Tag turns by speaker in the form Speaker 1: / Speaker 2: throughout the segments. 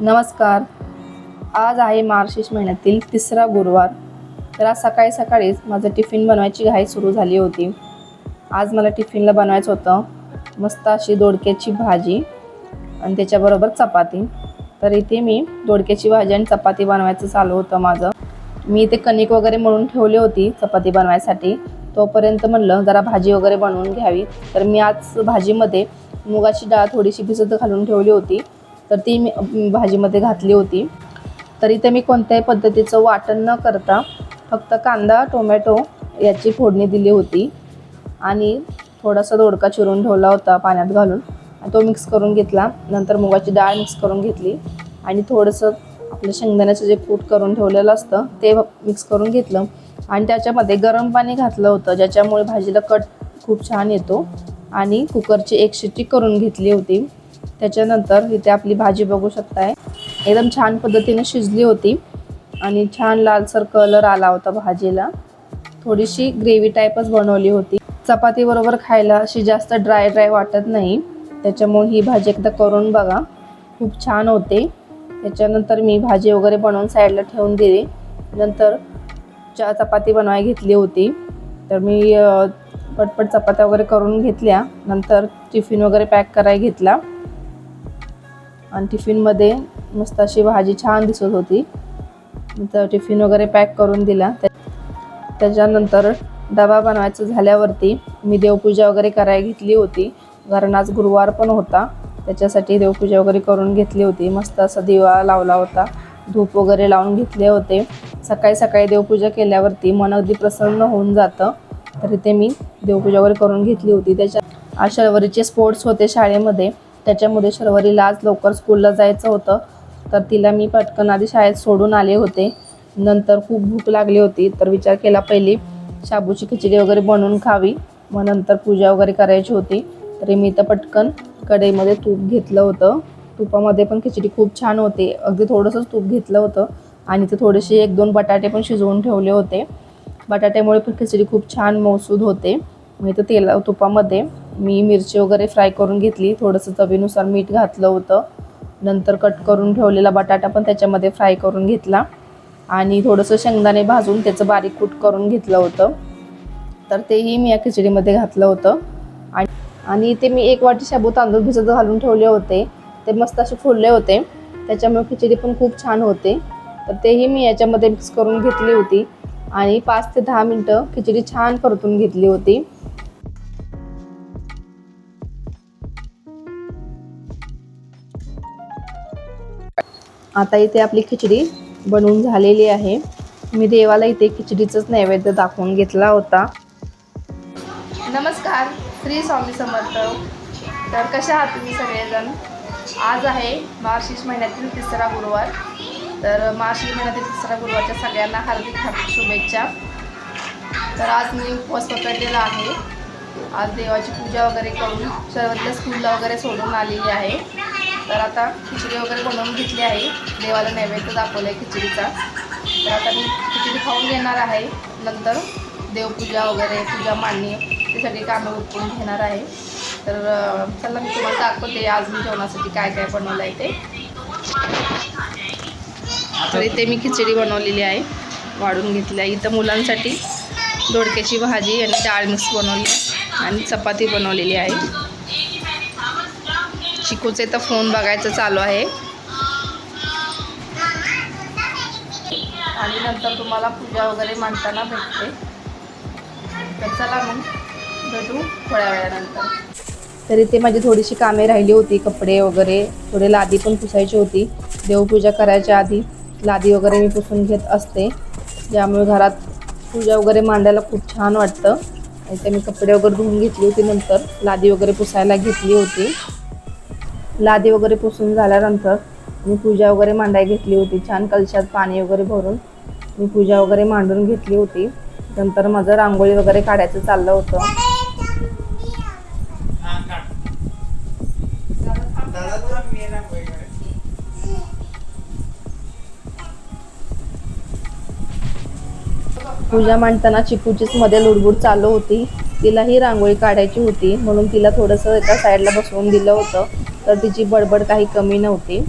Speaker 1: नमस्कार. आज आहे मार्शिश महिन्यातील तिसरा गुरुवार. तर आज सकाळी सकाळीच माझं टिफिन बनवायची घाई सुरू झाली होती. आज मला टिफिनला बनवायचं होतं मस्त अशी दोडक्याची भाजी आणि त्याच्याबरोबर चपाती. तर इथे मी दोडक्याची भाजी आणि चपाती बनवायचं चालू होतं माझं. मी इथे कणिक वगैरे म्हणून ठेवली होती चपाती बनवायसाठी. तोपर्यंत म्हणलं जरा भाजी वगैरे बनवून घ्यावी. तर मी आज भाजीमध्ये मुगाची डाळ थोडीशी भिजत घालून ठेवली होती. तर ती मी भाजीमध्ये घातली होती. तर इथे मी कोणत्याही पद्धतीचं वाटण न करता फक्त कांदा टोमॅटो याची फोडणी दिली होती. आणि थोडासा दोडका चिरून ठेवला होता पाण्यात घालून. आणि तो मिक्स करून घेतला. नंतर मुगाची डाळ मिक्स करून घेतली. आणि थोडंसं आपलं शेंगदाण्याचं जे कूट करून ठेवलेलं असतं ते मिक्स करून घेतलं. आणि त्याच्यामध्ये गरम पाणी घातलं होतं ज्याच्यामुळे भाजीला कट खूप छान येतो. आणि कुकरची एक शिट्टी करून घेतली होती. त्याच्यानंतर इथे आपली भाजी बघू शकताय. एकदम छान पद्धतीने शिजली होती. आणि छान लालसर कलर आला होता भाजीला. थोडीशी ग्रेव्ही टाईपच बनवली होती. चपातीबरोबर खायला अशी जास्त ड्राय ड्राय वाटत नाही. त्याच्यामुळे ही भाजी एकदा करून बघा. खूप छान होते. त्याच्यानंतर मी भाजी वगैरे बनवून साईडला ठेवून दिली. नंतर चा चपाती बनवाय घेतली होती. तर मी पटपट चपात्या वगैरे करून घेतल्या. नंतर टिफिन वगैरे पॅक करायला घेतला. आणि टिफिनमध्ये मस्त अशी भाजी छान दिसत होती. तर टिफिन वगैरे पॅक करून दिला. त्या- त्याच्यानंतर डबा बनवायचं झाल्यावरती मी देवपूजा वगैरे करायला घेतली होती. कारण आज गुरुवार पण होता. त्याच्यासाठी देवपूजा वगैरे करून घेतली होती. मस्त असा दिवा लावला होता. धूप वगैरे लावून घेतले होते. सकाळी सकाळी देवपूजा केल्यावरती मन अगदी प्रसन्न होऊन जातं. तर इथे मी देवपूजा वगैरे करून घेतली होती. त्याच्या आज स्पोर्ट्स होते शाळेमध्ये. त्याच्यामध्ये शर्वरीला आज लवकर स्कूलला जायचं होतं. तर तिला मी पटकन आधी शाळेत सोडून आले होते. नंतर खूप भूक लागली होती तर विचार केला पहिली शाबूची खिचडी वगैरे बनवून खावी. मग नंतर पूजा वगैरे करायची होती. तरी मी तर पटकन कढईमध्ये तूप घेतलं होतं. तुपामध्ये पण खिचडी खूप छान होते. अगदी थोडंसंच तूप घेतलं होतं. आणि ते थोडेसे एक दोन बटाटे पण शिजवून ठेवले होते. बटाट्यामुळे पण खिचडी खूप छान मौसूद होते. मी तर तेला तुपामध्ये मी मिरची वगैरे फ्राय करून घेतली. थोडंसं चवीनुसार मीठ घातलं होतं. नंतर कट करून ठेवलेला बटाटा पण त्याच्यामध्ये फ्राय करून घेतला. आणि थोडंसं शेंगदाणे भाजून त्याचं बारीक कूट करून घेतलं होतं. तर तेही मी या खिचडीमध्ये घातलं होतं. आणि आणि इथे मी एक वाटी शाबू तांदूळ भिजत घालून ठेवले होते. ते मस्त असे फुलले होते. त्याच्यामुळे खिचडी पण खूप छान होते. तर तेही मी याच्यामध्ये मिक्स करून घेतली होती. आणि पाच ते दहा मिनटं खिचडी छान परतून घेतली होती. आता इथे आपली खिचडी बनवून झालेली आहे. मी देवाला इथे खिचडीचंच नैवेद्य दाखवून घेतला होता. नमस्कार श्री स्वामी समर्थ. तर कशा आहात तुम्ही सगळेजण? आज आहे मार्गशीर्ष महिन्यातील तिसरा गुरुवार. तर मार्गशीर्ष महिन्यातील तिसरा गुरुवारच्या सगळ्यांना हार्दिक हार्दिक शुभेच्छा. तर आज मी उपवास पकडलेला आहे. आज देवाची पूजा वगैरे करून सर्वातल्या स्कूलला वगैरे सोडून आलेली आहे. तर आता खिचडी वगैरे बनवून घेतली आहे. देवाला नैवेद्य दाखवलं आहे खिचडीचा. तर आता मी खिचडी खाऊन घेणार आहे. नंतर देवपूजा वगैरे पूजा मांडणी ते सगळी कामं उरकून घेणार आहे. तर चला मी तुम्हाला दाखवते आज मी जेवणासाठी काय काय बनवलं आहे ते. तर इथे मी खिचडी बनवलेली आहे. वाढून घेतली आहे इथं मुलांसाठी दोडक्याची भाजी आणि डाळ मिक्स बनवली आणि चपाती बनवलेली आहे. चिकूचे तर फोन बघायचं चालू आहे. आणि नंतर तुम्हाला पूजा वगैरे मांडताना भेटते. तर चला मग भेटू थोड्या वेळानंतर. तर इथे माझी थोडीशी कामे राहिली होती कपडे वगैरे. थोडे लादी पण पुसायची होती. देवपूजा करायच्या आधी लादी वगैरे मी पुसून घेत असते. ज्यामुळे घरात पूजा वगैरे मांडायला खूप छान वाटतं. इथे मी कपडे वगैरे धुवून घेतली होती नंतर. लादी वगैरे पुसायला घेतली होती. लादी वगैरे पुसून झाल्यानंतर मी पूजा वगैरे मांडायला घेतली होती. छान कलशात पाणी वगैरे भरून मी पूजा वगैरे मांडून घेतली होती. नंतर माझं रांगोळी वगैरे काढायचं चाललं होतं. पूजा मांडताना चिकूचीच मध्ये लुडबुड चालू होती. तिलाही रांगोळी काढायची होती. म्हणून तिला थोडंसं एका साईडला बसवून दिलं होतं. तर तिची बडबड काही कमी नव्हती.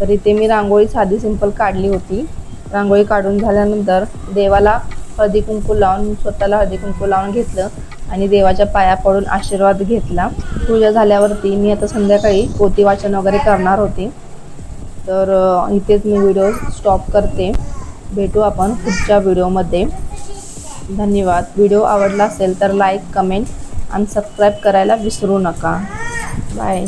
Speaker 1: तर इथे मी रांगोळी साधी सिंपल काढली होती. रांगोळी काढून झाल्यानंतर देवाला हळदी कुंकू लावून स्वतःला हळदी कुंकू लावून घेतलं आणि देवाच्या पाया पडून आशीर्वाद घेतला. पूजा झाल्यावरती मी आता संध्याकाळी पोती वाचन वगैरे करणार होते. तर इथेच मी व्हिडिओ स्टॉप करते. भेटू आपण पुढच्या व्हिडिओमध्ये धन्यवाद. व्हिडिओ आवडला असेल तर लाईक कमेंट आणि सबस्क्राईब करायला विसरू नका. बाय